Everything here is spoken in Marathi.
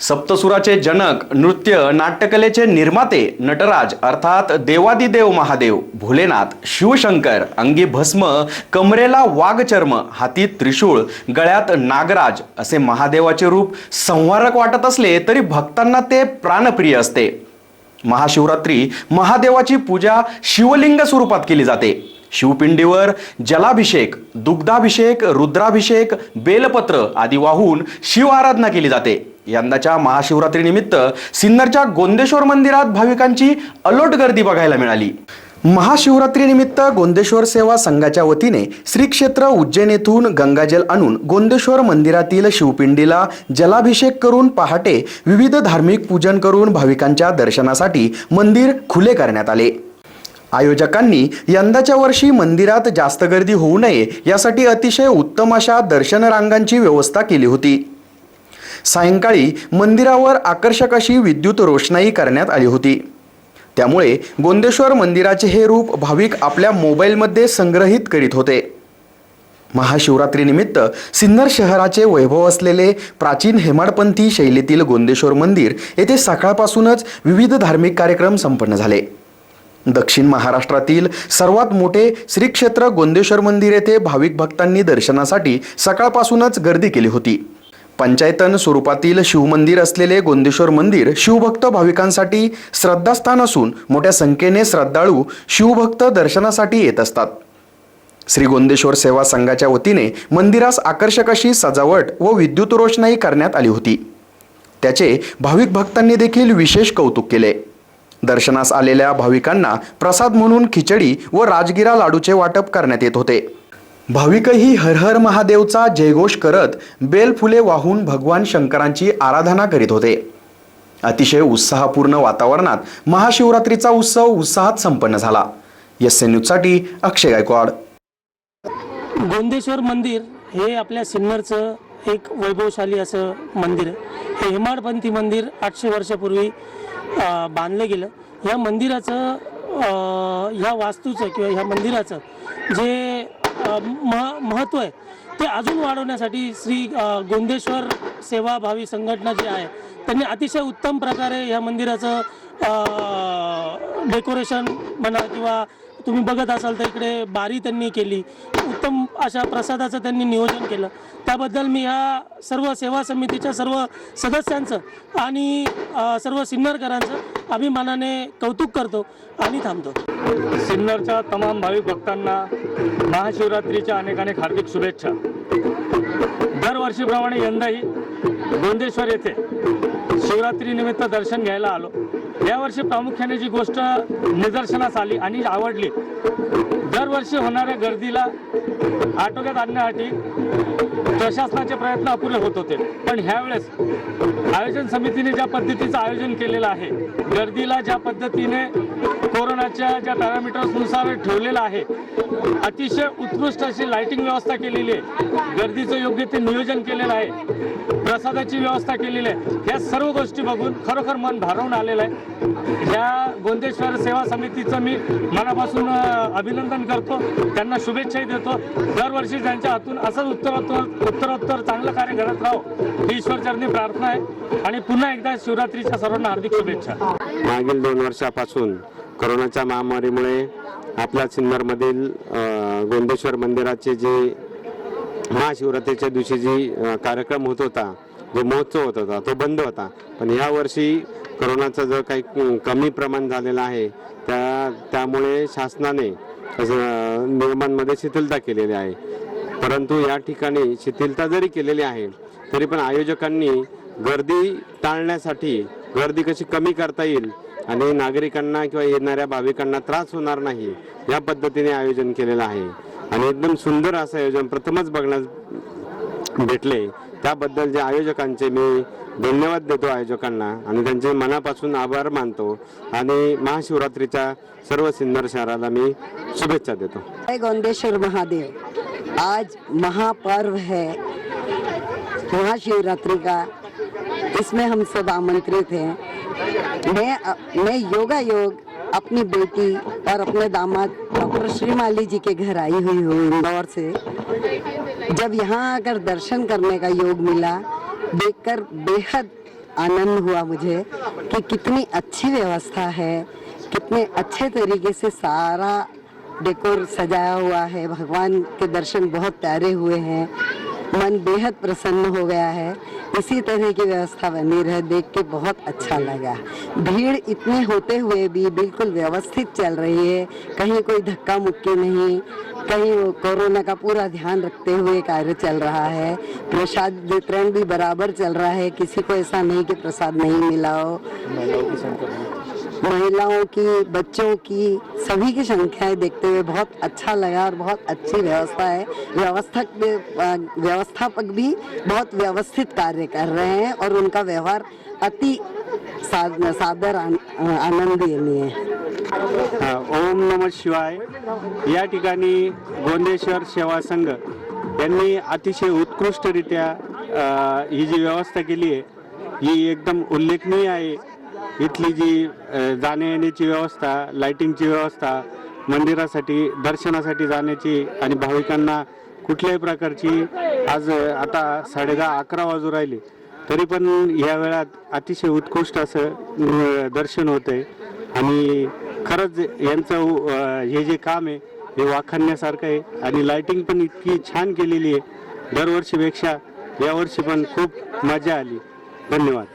सप्तसुराचे जनक नृत्य नाट्यकलेचे निर्माते नटराज अर्थात देवादिदेव महादेव भोलेनाथ शिवशंकर अंगी भस्म कमरेला वाघचर्म हाती त्रिशूळ गळ्यात नागराज असे महादेवाचे रूप संहारक वाटत असले तरी भक्तांना ते प्राणप्रिय असते. महाशिवरात्री महादेवाची पूजा शिवलिंग स्वरूपात केली जाते. शिवपिंडीवर जलाभिषेक दुग्धाभिषेक रुद्राभिषेक बेलपत्र आदी वाहून शिव आराधना केली जाते. यंदाच्या महाशिवरात्रीनिमित्त सिन्नरच्या गोंदेश्वर मंदिरात भाविकांची अलोट गर्दी बघायला मिळाली. महाशिवरात्रीनिमित्त गोंदेश्वर सेवा संघाच्या वतीने श्री क्षेत्र उज्जैन येथून गंगाजल आणून गोंदेश्वर मंदिरातील शिवपिंडीला जलाभिषेक करून पहाटे विविध धार्मिक पूजन करून भाविकांच्या दर्शनासाठी मंदिर खुले करण्यात आले. आयोजकांनी यंदाच्या वर्षी मंदिरात जास्त गर्दी होऊ नये यासाठी अतिशय उत्तम अशा दर्शन रांगांची व्यवस्था केली होती. सायंकाळी मंदिरावर आकर्षक अशी विद्युत रोषणाई करण्यात आली होती. त्यामुळे गोंदेश्वर मंदिराचे हे रूप भाविक आपल्या मोबाईलमध्ये संग्रहित करीत होते. महाशिवरात्रीनिमित्त सिन्नर शहराचे वैभव असलेले प्राचीन हेमाडपंथी शैलीतील गोंदेश्वर मंदिर येथे सकाळपासूनच विविध धार्मिक कार्यक्रम संपन्न झाले. दक्षिण महाराष्ट्रातील सर्वात मोठे श्रीक्षेत्र गोंदेश्वर मंदिर येथे भाविक भक्तांनी दर्शनासाठी सकाळपासूनच गर्दी केली होती. पंचायतन स्वरूपातील शिवमंदिर असलेले गोंदेश्वर मंदिर शिवभक्त भाविकांसाठी श्रद्धास्थान असून मोठ्या संख्येने श्रद्धाळू शिवभक्त दर्शनासाठी येत असतात. श्री गोंदेश्वर सेवा संघाच्या वतीने मंदिरास आकर्षक अशी सजावट व विद्युत रोषणाई करण्यात आली होती. त्याचे भाविक भक्तांनी देखील विशेष कौतुक केले. दर्शनास आलेल्या भाविकांना प्रसाद म्हणून खिचडी व राजगिरा लाडूचे वाटप करण्यात येत होते. भाविकही हर हर महादेवचा जयघोष करत बेलफुले वाहून भगवान शंकरांची आराधना करीत होते. अतिशय उत्साहपूर्ण वातावरणात महाशिवरात्रीचा उत्सव उत्साहात संपन्न झाला. एस एन न्यूजसाठी अक्षय गायकवाड. गोंदेश्वर मंदिर हे आपल्या सिन्नरचं एक वैभवशाली असं मंदिर. आहे हे हेमाडपंथी मंदिर आठशे वर्षापूर्वी बांधलं गेलं. ह्या मंदिराचं ह्या वास्तूचं किंवा ह्या मंदिराचं जे महत्त्व आहे. ते अजून वाढवण्यासाठी श्री गोंदेश्वर सेवा भावी संघटना जी आहे त्यांनी अतिशय उत्तम प्रकारे ह्या मंदिराचं डेकोरेशन म्हणा किंवा तुम्ही बघत असाल तर इकडे बारी त्यांनी केली उत्तम अशा प्रसादाचं त्यांनी नियोजन केलं. त्याबद्दल मी ह्या सर्व सेवा समितीच्या सर्व सदस्यांचं आणि सर्व सिन्नरकरांचं अभिमानाने कौतुक करतो आणि थांबतो. सिन्नरच्या तमाम भाविक भक्तांना महाशिवरात्रीच्या अनेक अनेक हार्दिक शुभेच्छा. दरवर्षीप्रमाणे यंदाही गोंदेश्वर येथे शिवरात्रीनिमित्त दर्शन घ्यायला आलो. यावर्षी प्रामुख्याने जी गोष्ट निदर्शनास आली आणि आवडली दरवर्षी होणाऱ्या गर्दीला आटोक्यात आणण्यासाठी प्रशासनाचे प्रयत्न अपुरे होत होते. पण ह्यावेळेस आयोजन समितीने ज्या पद्धतीचं आयोजन केलेलं आहे गर्दीला ज्या पद्धतीने कोरोनाच्या ज्या पॅरामीटर्सनुसार ठेवलेलं आहे अतिशय उत्कृष्ट अशी लाइटिंग व्यवस्था केलेली आहे. गर्दीचं योग्य ते नियोजन केलेलं आहे. प्रसादाची व्यवस्था केलेली आहे. ह्या सर्व गोष्टी बघून खरोखर मन भारावून आलेलं आहे. ह्या गोंदेश्वर सेवा समितीचं मी मनापासून अभिनंदन करतो. त्यांना शुभेच्छाही देतो. दरवर्षी त्यांच्या हातून असंच उत्तरोत्तर उत्तरोत्तर चांगलं कार्य घडत राहो. ही ईश्वरचरणी प्रार्थना आहे. आणि पुन्हा एकदा शिवरात्रीच्या सर्वांना हार्दिक शुभेच्छा. मागील दोन वर्षापासून कोरोनाच्या महामारीमुळे आपल्या सिन्नरमधील गोंदेश्वर मंदिराचे जे महाशिवरात्रीच्या दिवशी जी कार्यक्रम होत होता जो महोत्सव होत होता तो बंद होता. पण यावर्षी करोनाचा जो काही कमी प्रमाण झालेलं आहे त्या त्यामुळे शासनाने नियमांमध्ये शिथिलता केलेली आहे. परंतु या ठिकाणी शिथिलता जरी केलेली आहे तरी पण आयोजकांनी गर्दी टाळण्यासाठी गर्दी कशी कमी करता येईल आणि नागरिकांना किंवा येणाऱ्या भाविकांना त्रास होणार नाही या पद्धतीने आयोजन केलेलं आहे. आणि एकदम सुंदर असं आयोजन प्रथमच बघण्यास भेटले. त्याबद्दल जे आयोजकांचे मी धन्यवाद देतो आयोजकांना आणि त्यांचे मनापासून आभार मानतो आणि महाशिवरात्रीच्या सर्व सिन्नर शहराला मी शुभेच्छा देतो. गोंदेश्वर महादेव. आज महापर्व है। महाशिवरात्रि का। इसमें हम सब आमंत्रित हैं। मैं मैं योगा योग अपनी बेटी और अपने दामाद डॉक्टर श्रीमाली जी के घर आई हुई हूँ इंदौर से। जब यहाँ आकर दर्शन करने का योग मिला, देखकर बेहद आनंद हुआ मुझे कि कितनी अच्छी व्यवस्था है, कितने अच्छे तरीके से सारा डेकोर सजाया हुआ है। भगवान के दर्शन बहुत प्यारे हुए हैं। मन बेहद प्रसन्न हो गया है। इसी तरह की व्यवस्था बनी रहे, देख के बहुत अच्छा लगा। भीड़ इतने होते हुए भी बिल्कुल व्यवस्थित चल रही है। कहीं कोई धक्का मुक्की नहीं, कहीं कोरोना का पूरा ध्यान रखते हुए कार्य चल रहा है। प्रसाद वितरण भी बराबर चल रहा है। किसी को ऐसा नहीं कि प्रसाद नहीं मिला हो। महिलाओं की, बच्चों की सभी की संख्याएँ देखते हुए बहुत अच्छा लगा और बहुत अच्छी व्यवस्था है। व्यवस्थक व्यवस्थापक भी बहुत व्यवस्थित कार्य कर रहे हैं और उनका व्यवहार अति सादर आन- आनंदनीय है। ओम नम शिवाय। या ठिकाणी गोंदेश्वर सेवा संघ यांनी अतिशय उत्कृष्टरित्या ही जी व्यवस्था केली आहे, ही एकदम उल्लेखनीय आहे. इथली जी जाण्यायेण्याची जाण्या येण्याची व्यवस्था लाईटिंगची व्यवस्था मंदिरासाठी दर्शनासाठी जाण्याची आणि भाविकांना कुठल्याही प्रकारची आज आता साडेदहा अकरा वाजू राहिले तरी पण या वेळात अतिशय उत्कृष्ट असं दर्शन होतं आहे आणि खरंच यांचं हे जे काम आहे हे वाखाणण्यासारखं आहे आणि लाईटिंग पण इतकी छान केलेली आहे. दरवर्षीपेक्षा यावर्षी पण खूप मजा आली. धन्यवाद.